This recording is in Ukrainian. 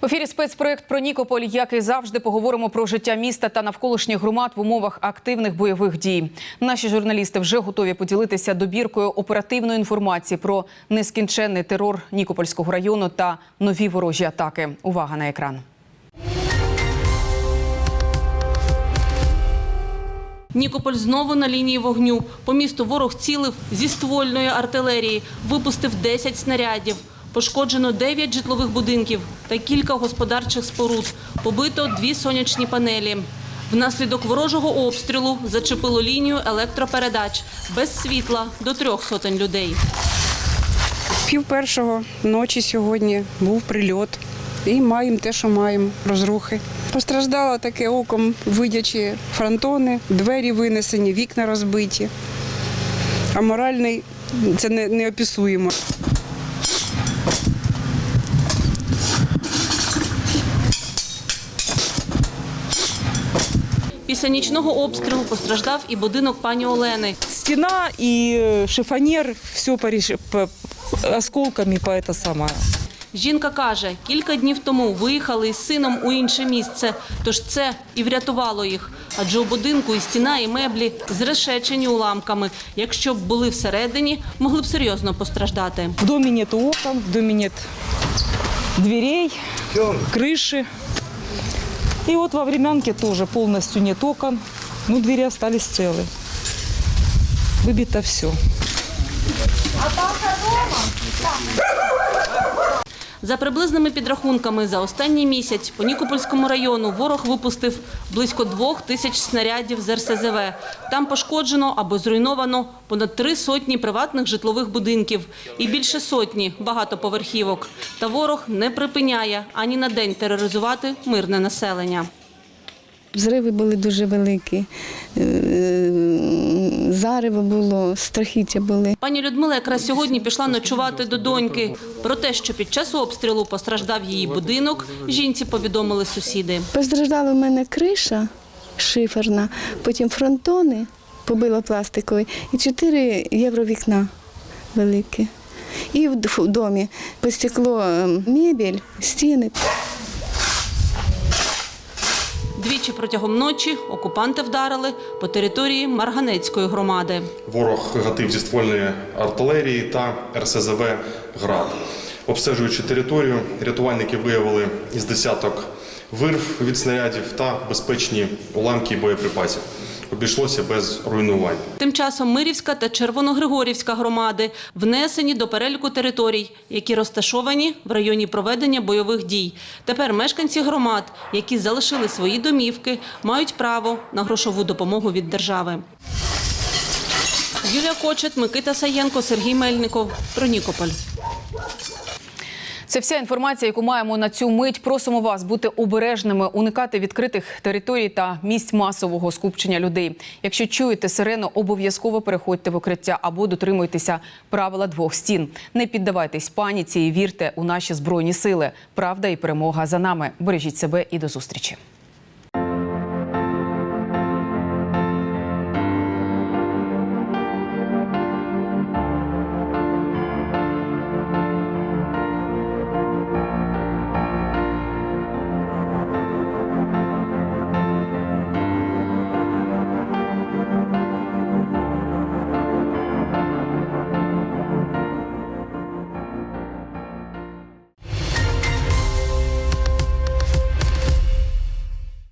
В ефірі спецпроект про Нікополь, як і завжди, поговоримо про життя міста та навколишніх громад в умовах активних бойових дій. Наші журналісти вже готові поділитися добіркою оперативної інформації про нескінченний терор Нікопольського району та нові ворожі атаки. Увага на екран. Нікополь знову на лінії вогню. По місту ворог цілив зі ствольної артилерії, випустив 10 снарядів. Пошкоджено 9 житлових будинків та кілька господарчих споруд. Побито дві сонячні панелі. Внаслідок ворожого обстрілу зачепило лінію електропередач. Без світла до трьох сотень людей. Пів першого ночі сьогодні був прильот. І маємо те, що маємо, розрухи. Постраждало таке оком, видячи фронтони, двері винесені, вікна розбиті. А моральний це не, не описуємо. Після нічного обстрілу постраждав і будинок пані Олени. стена и э, шифонер, все осколками по это самое. Жінка каже, кілька днів тому виїхали із сином у інше місце. Тож це і врятувало їх. Адже у будинку і стіна, і меблі зрешечені уламками. Якщо б були всередині, могли б серйозно постраждати. В доме нет окон, в доме нет дверей, крыши. И вот во времянке тоже полностью нет окон, но двери остались целы. Выбито все. За приблизними підрахунками, за останній місяць по Нікопольському району ворог випустив близько двох тисяч снарядів з РСЗВ. Там пошкоджено або зруйновано понад три сотні приватних житлових будинків і більше сотні багатоповерхівок. Та ворог не припиняє ані на день тероризувати мирне населення. Взриви були дуже великі, е, зарево було, страхіття були. Пані Людмила якраз сьогодні пішла ночувати до доньки. Про те, що під час обстрілу постраждав її будинок, жінці повідомили сусіди. Постраждала в мене криша шиферна, потім фронтони побило пластикові і 4 євро вікна великі. І в домі постекло е, мебель, стіни. Двічі протягом ночі окупанти вдарили по території Марганецької громади. Ворог гатив зі ствольної артилерії та РСЗВ «Град». Обстежуючи територію, рятувальники виявили із десяток вирв від снарядів та безпечні уламки боєприпасів. Обійшлося без руйнувань. Тим часом Мирівська та Червоногригорівська громади внесені до переліку територій, які розташовані в районі проведення бойових дій. Тепер мешканці громад, які залишили свої домівки, мають право на грошову допомогу від держави. Юлія Кочет, Микита Саєнко, Сергій Мельников. Про Нікополь. Це вся інформація, яку маємо на цю мить. Просимо вас бути обережними, уникати відкритих територій та місць масового скупчення людей. Якщо чуєте сирену, обов'язково переходьте в укриття або дотримуйтеся правила двох стін. Не піддавайтесь паніці і вірте у наші збройні сили. Правда і перемога за нами. Бережіть себе і до зустрічі.